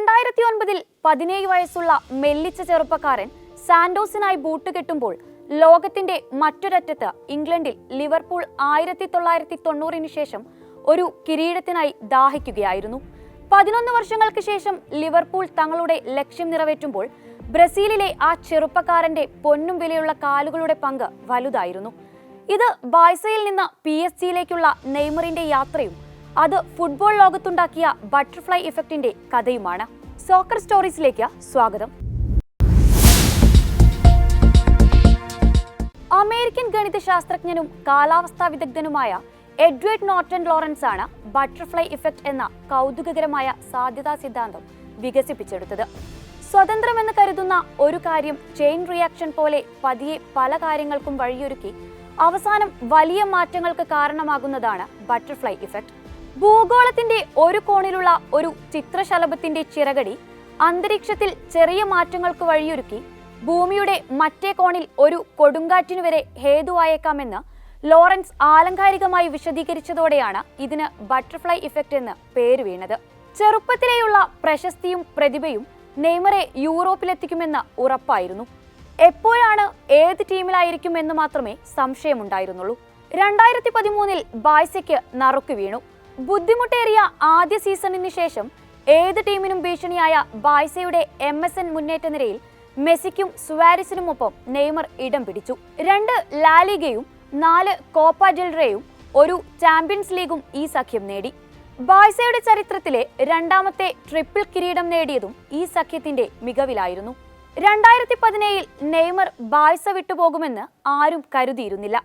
രണ്ടായിരത്തി ഒൻപതിൽ പതിനേഴ് വയസ്സുള്ള മെല്ലിച്ച ചെറുപ്പക്കാരൻ സാന്റോസിനായി ബൂട്ട് കെട്ടുമ്പോൾ ലോകത്തിന്റെ മറ്റൊരറ്റത്ത് ഇംഗ്ലണ്ടിൽ ലിവർപൂൾ ആയിരത്തി തൊള്ളായിരത്തി തൊണ്ണൂറിന് ശേഷം ഒരു കിരീടത്തിനായി ദാഹിക്കുകയായിരുന്നു. പതിനൊന്ന് വർഷങ്ങൾക്ക് ശേഷം ലിവർപൂൾ തങ്ങളുടെ ലക്ഷ്യം നിറവേറ്റുമ്പോൾ ബ്രസീലിലെ ആ ചെറുപ്പക്കാരന്റെ പൊന്നും വിലയുള്ള കാലുകളുടെ പങ്ക് വലുതായിരുന്നു. ഇത് ബായ്സയിൽ നിന്ന് പി എസ് ജിയിലേക്കുള്ള നെയ്മറിന്റെ യാത്രയും അത് ഫുട്ബോൾ ലോകത്തുണ്ടാക്കിയ ബട്ടർഫ്ലൈ ഇഫക്റ്റിന്റെ കഥയുമാണ്. സോക്കർ സ്റ്റോറീസിലേക്ക് സ്വാഗതം. അമേരിക്കൻ ഗണിത ശാസ്ത്രജ്ഞനും കാലാവസ്ഥാ വിദഗ്ധനുമായ എഡ്വേർഡ് നോർട്ടൺ ലോറൻസ് ആണ് ബട്ടർഫ്ലൈ ഇഫക്റ്റ് എന്ന കൗതുകകരമായ സാധ്യതാ സിദ്ധാന്തം വികസിപ്പിച്ചെടുത്തത്. സ്വതന്ത്രമെന്ന് കരുതുന്ന ഒരു കാര്യം ചെയിൻ റിയാക്ഷൻ പോലെ പതിയെ പല കാര്യങ്ങൾക്കും വഴിയൊരുക്കി അവസാനം വലിയ മാറ്റങ്ങൾക്ക് കാരണമാകുന്നതാണ് ബട്ടർഫ്ലൈ ഇഫക്റ്റ് ഭൂഗോളത്തിന്റെ ഒരു കോണിലുള്ള ഒരു ചിത്രശലഭത്തിന്റെ ചിറകടി അന്തരീക്ഷത്തിൽ ചെറിയ മാറ്റങ്ങൾക്ക് വഴിയൊരുക്കി ഭൂമിയുടെ മറ്റേ കോണിൽ ഒരു കൊടുങ്കാറ്റിനു വരെ ഹേതുവായേക്കാമെന്ന് ലോറൻസ് ആലങ്കാരികമായി വിശദീകരിച്ചതോടെയാണ് ഇതിന് ബട്ടർഫ്ലൈ ഇഫക്റ്റ് എന്ന് പേര് വീണത്. ചെറുപ്പത്തിലെയുള്ള പ്രശസ്തിയും പ്രതിഭയും നെയ്മറെ യൂറോപ്പിലെത്തിക്കുമെന്ന് ഉറപ്പായിരുന്നു. എപ്പോഴാണ് ഏത് ടീമിലായിരിക്കും എന്ന് മാത്രമേ സംശയമുണ്ടായിരുന്നുള്ളൂ. രണ്ടായിരത്തി പതിമൂന്നിൽ ബായ്സയ്ക്ക് നറുക്ക് വീണു. ബുദ്ധിമുട്ടേറിയ ആദ്യ സീസണിന് ശേഷം ഏത് ടീമിനും ഭീഷണിയായ ബായ്സയുടെ എം എസ് എൻ മുന്നേറ്റ നിരയിൽ മെസ്സിക്കും സുവാരിസിനുമൊപ്പം നെയ്മർ ഇടം പിടിച്ചു. രണ്ട് ലാലിഗയും നാല് കോപ്പ ഡെൽറേയും ഒരു ചാമ്പ്യൻസ് ലീഗും ഈ സഖ്യം നേടി. ബായ്സയുടെ ചരിത്രത്തിലെ രണ്ടാമത്തെ ട്രിപ്പിൾ കിരീടം നേടിയതും ഈ സഖ്യത്തിന്റെ മികവിലായിരുന്നു. രണ്ടായിരത്തി പതിനേഴിൽ നെയ്മർ ബായ്സ വിട്ടുപോകുമെന്ന് ആരും കരുതിയിരുന്നില്ല.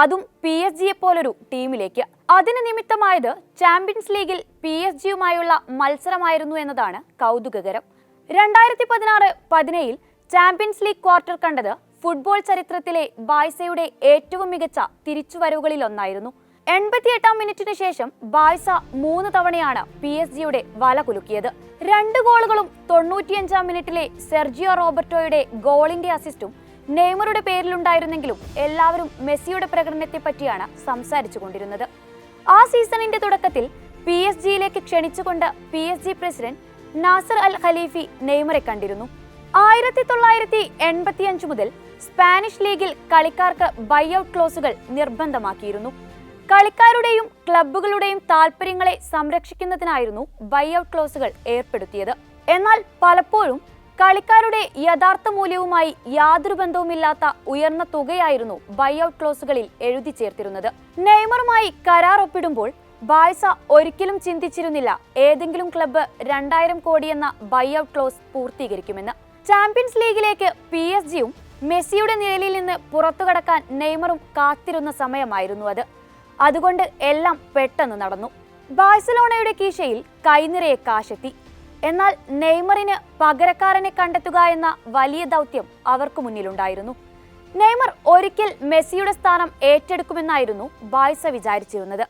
അതും പി എസ് ജിയെ പോലൊരു ടീമിലേക്ക്. അതിന് നിമിത്തമായത് ചാമ്പ്യൻസ് ലീഗിൽ പി എസ് ജിയുമായുള്ള മത്സരമായിരുന്നു എന്നതാണ് കൗതുകകരം. രണ്ടായിരത്തി പതിനാറ് പതിനേഴിൽ ചാമ്പ്യൻസ് ലീഗ് ക്വാർട്ടർ കണ്ടത് ഫുട്ബോൾ ചരിത്രത്തിലെ ബായ്സയുടെ ഏറ്റവും മികച്ച തിരിച്ചുവരവുകളിലൊന്നായിരുന്നു. എൺപത്തിയെട്ടാം മിനിറ്റിന് ശേഷം ബായ്സ മൂന്ന് തവണയാണ് പി എസ് ജിയുടെ വല കുലുക്കിയത്. രണ്ട് ഗോളുകളും തൊണ്ണൂറ്റിയഞ്ചാം മിനിറ്റിലെ സെർജിയോ റോബർട്ടോയുടെ ഗോളിന്റെ അസിസ്റ്റും നെയ്മറുടെ പേരിലുണ്ടായിരുന്നെങ്കിലും എല്ലാവരും മെസ്സിയുടെ പ്രകടനത്തെ പറ്റിയാണ് സംസാരിച്ചു കൊണ്ടിരുന്നത് ആ സീസണിന്റെ തുടക്കത്തിൽ പി എസ് ജിയിലേക്ക് ക്ഷണിച്ചുകൊണ്ട് P S G president Nasser Al Khelaifi നെയ്മറെ കണ്ടിരുന്നു. ആയിരത്തി തൊള്ളായിരത്തി എൺപത്തിയഞ്ച് മുതൽ സ്പാനിഷ് ലീഗിൽ കളിക്കാർക്ക് ബൈ ഔട്ട് ക്ലോസുകൾ നിർബന്ധമാക്കിയിരുന്നു. കളിക്കാരുടെയും ക്ലബ്ബുകളുടെയും താൽപ്പര്യങ്ങളെ സംരക്ഷിക്കുന്നതിനായിരുന്നു ബൈ ഔട്ട് ക്ലോസുകൾ ഏർപ്പെടുത്തിയത്. എന്നാൽ പലപ്പോഴും കളിക്കാരുടെ യഥാർത്ഥ മൂല്യവുമായി യാതൊരു ബന്ധവുമില്ലാത്ത ഉയർന്ന തുകയായിരുന്നു ബൈഔട്ട് ക്ലോസുകളിൽ എഴുതി ചേർത്തിരുന്നത്. നെയ്മറുമായി കരാർ ഒപ്പിടുമ്പോൾ ബാഴ്സ ഒരിക്കലും ചിന്തിച്ചിരുന്നില്ല ഏതെങ്കിലും ക്ലബ്ബ് രണ്ടായിരം കോടിയെന്ന ബൈ ഔട്ട് ക്ലോസ് പൂർത്തീകരിക്കുമെന്ന്. ചാമ്പ്യൻസ് ലീഗിലേക്ക് പി എസ് ജിയും മെസ്സിയുടെ നിഴലിൽ നിന്ന് പുറത്തു കടക്കാൻ നെയ്മറും കാത്തിരുന്ന സമയമായിരുന്നു അത്. അതുകൊണ്ട് എല്ലാം പെട്ടെന്ന് നടന്നു. ബാഴ്സലോണയുടെ കീശയിൽ കൈനിറയെ കാശെത്തി. എന്നാൽ നെയ്മറിന് പകരക്കാരനെ കണ്ടെത്തുക എന്ന വലിയ ദൗത്യം അവർക്ക് മുന്നിലുണ്ടായിരുന്നു. നെയ്മർ ഒരിക്കൽ മെസ്സിയുടെ സ്ഥാനം ഏറ്റെടുക്കുമെന്നായിരുന്നു ബായ്സ വിചാരിച്ചിരുന്നത്.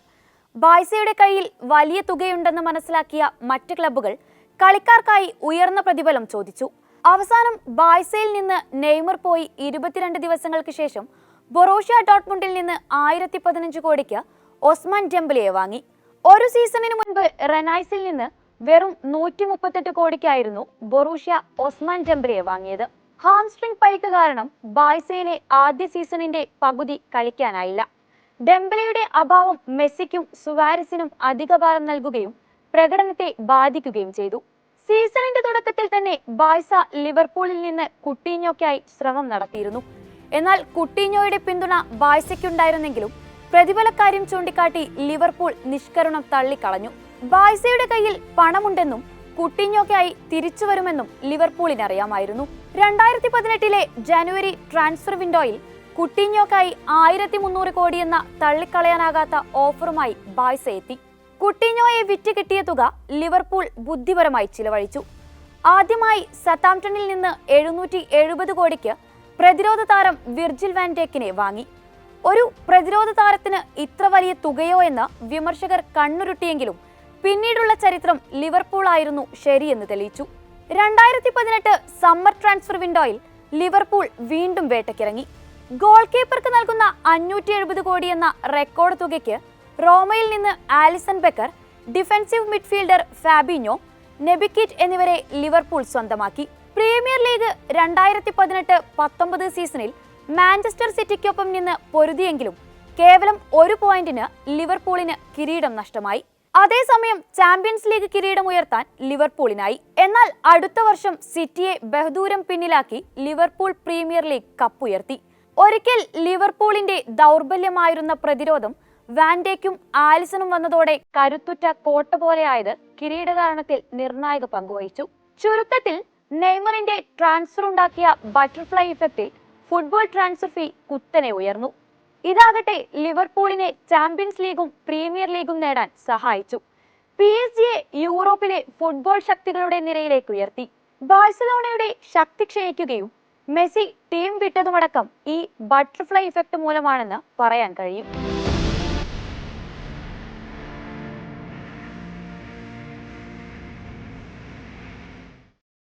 ബായ്സയുടെ കയ്യിൽ വലിയ തുകയുണ്ടെന്ന് മനസ്സിലാക്കിയ മറ്റ് ക്ലബ്ബുകൾ കളിക്കാർക്കായി ഉയർന്ന പ്രതിഫലം ചോദിച്ചു. അവസാനം ബായ്സയിൽ നിന്ന് നെയ്മർ പോയി ഇരുപത്തിരണ്ട് ദിവസങ്ങൾക്ക് ശേഷം ബൊറോഷ്യ ഡോട്ട്മുണ്ടിൽ നിന്ന് ആയിരത്തി പതിനഞ്ച് കോടിക്ക് ഒസ്മാൻ ഡെംബലിയെ വാങ്ങി. ഒരു സീസണിന് മുൻപ് റെനൈസിൽ നിന്ന് വെറും നൂറ്റി മുപ്പത്തെട്ട് കോടിക്കായിരുന്നു ബൊറൂഷ്യ ഒസ്മാൻ ജംബ്രിയെ വാങ്ങിയത്. ഹാംസ്ട്രിംഗ് പരിക്ക് കാരണം ബാഴ്സയിലെ ആദ്യ സീസണിന്റെ പകുതി കളിക്കാനായില്ല. ഡെംബലയുടെ അഭാവം മെസ്സിക്കും സുവാരസിനും അധിക ഭാരം നൽകുകയും പ്രകടനത്തെ ബാധിക്കുകയും ചെയ്തു. സീസണിന്റെ തുടക്കത്തിൽ തന്നെ ബായ്സ ലിവർപൂളിൽ നിന്ന് കുട്ടീഞ്ഞോയ്ക്കായി ശ്രമം നടത്തിയിരുന്നു. എന്നാൽ കുട്ടീഞ്ഞോയുടെ പിന്തുണ ബായ്സയ്ക്കുണ്ടായിരുന്നെങ്കിലും പ്രതിഫലക്കാര്യം ചൂണ്ടിക്കാട്ടി ലിവർപൂൾ നിഷ്കരുണം തള്ളിക്കളഞ്ഞു. ബായ്സയുടെ കയ്യിൽ പണമുണ്ടെന്നും കുട്ടിഞ്ഞോക്കായി തിരിച്ചു വരുമെന്നും ലിവർപൂളിന് അറിയാമായിരുന്നു രണ്ടായിരത്തി പതിനെട്ടിലെ ജനുവരി ട്രാൻസ്ഫർ വിൻഡോയിൽ കുട്ടിഞ്ഞോക്കായി ആയിരത്തി മുന്നൂറ് എന്ന തള്ളിക്കളയാനാകാത്ത ഓഫറുമായി ബായ്സ എത്തി. കുട്ടിഞ്ഞോയെ വിറ്റ് കിട്ടിയ തുക ലിവർപൂൾ ബുദ്ധിപരമായി ചിലവഴിച്ചു. ആദ്യമായി സത്താംപ്ടണിൽ നിന്ന് എഴുന്നൂറ്റി എഴുപത് കോടിക്ക് പ്രതിരോധ താരം വിർജിൽ വാൻഡേക്കിനെ വാങ്ങി. ഒരു പ്രതിരോധ താരത്തിന് ഇത്ര വലിയ തുകയോ എന്ന് വിമർശകർ കണ്ണുരുട്ടിയെങ്കിലും പിന്നീടുള്ള ചരിത്രം ലിവർപൂൾ ആയിരുന്നു ശരിയെന്ന് തെളിയിച്ചു. രണ്ടായിരത്തി പതിനെട്ട് സമ്മർ ട്രാൻസ്ഫർ വിൻഡോയിൽ ലിവർപൂൾ വീണ്ടും വേട്ടയ്ക്കിറങ്ങി ഗോൾ കീപ്പർക്ക് നൽകുന്ന അഞ്ഞൂറ്റി എഴുപത് കോടി എന്ന റെക്കോർഡ് തുകയ്ക്ക് റോമയിൽ നിന്ന് Alisson Becker defensive midfielder Fabinho Naby Keita എന്നിവരെ ലിവർപൂൾ സ്വന്തമാക്കി. പ്രീമിയർ ലീഗ് രണ്ടായിരത്തി പതിനെട്ട് പത്തൊമ്പത് സീസണിൽ മാഞ്ചസ്റ്റർ സിറ്റിക്കൊപ്പം നിന്ന് പൊരുതിയെങ്കിലും കേവലം ഒരു പോയിന്റിന് ലിവർപൂളിന് കിരീടം നഷ്ടമായി. അതേസമയം ചാമ്പ്യൻസ് ലീഗ് കിരീടം ഉയർത്താൻ ലിവർപൂളിനായി. എന്നാൽ അടുത്ത വർഷം സിറ്റിയെ ബഹദൂരം പിന്നിലാക്കി ലിവർപൂൾ പ്രീമിയർ ലീഗ് കപ്പ് ഉയർത്തി ഒരിക്കൽ ലിവർപൂളിന്റെ ദൗർബല്യമായിരുന്ന പ്രതിരോധം വാൻഡേക്കും ആലിസണും വന്നതോടെ കരുത്തുറ്റ കോട്ട പോലെയായത് കിരീടകാരണത്തിൽ നിർണായക പങ്കുവഹിച്ചു ചുരുക്കത്തിൽ നെയ്മറിന്റെ ട്രാൻസ്ഫർ ഉണ്ടാക്കിയ ബട്ടർഫ്ലൈ ഇഫക്റ്റിൽ ഫുട്ബോൾ ട്രാൻസ്ഫർ ഫീ കുത്തനെ ഉയർന്നു. ഇതാകട്ടെ ലിവർപൂളിനെ ചാമ്പ്യൻസ് ലീഗും പ്രീമിയർ ലീഗും നേടാൻ സഹായിച്ചു. പി എസ് ജിയെ യൂറോപ്പിലെ ഫുട്ബോൾ ശക്തികളുടെ നിരയിലേക്ക് ഉയർത്തി. ബാഴ്സലോണയുടെ ശക്തി ക്ഷയിക്കുകയും മെസ്സി ടീം വിട്ടതുമടക്കം ഈ ബട്ടർഫ്ലൈ ഇഫക്റ്റ് മൂലമാണെന്ന് പറയാൻ കഴിയും.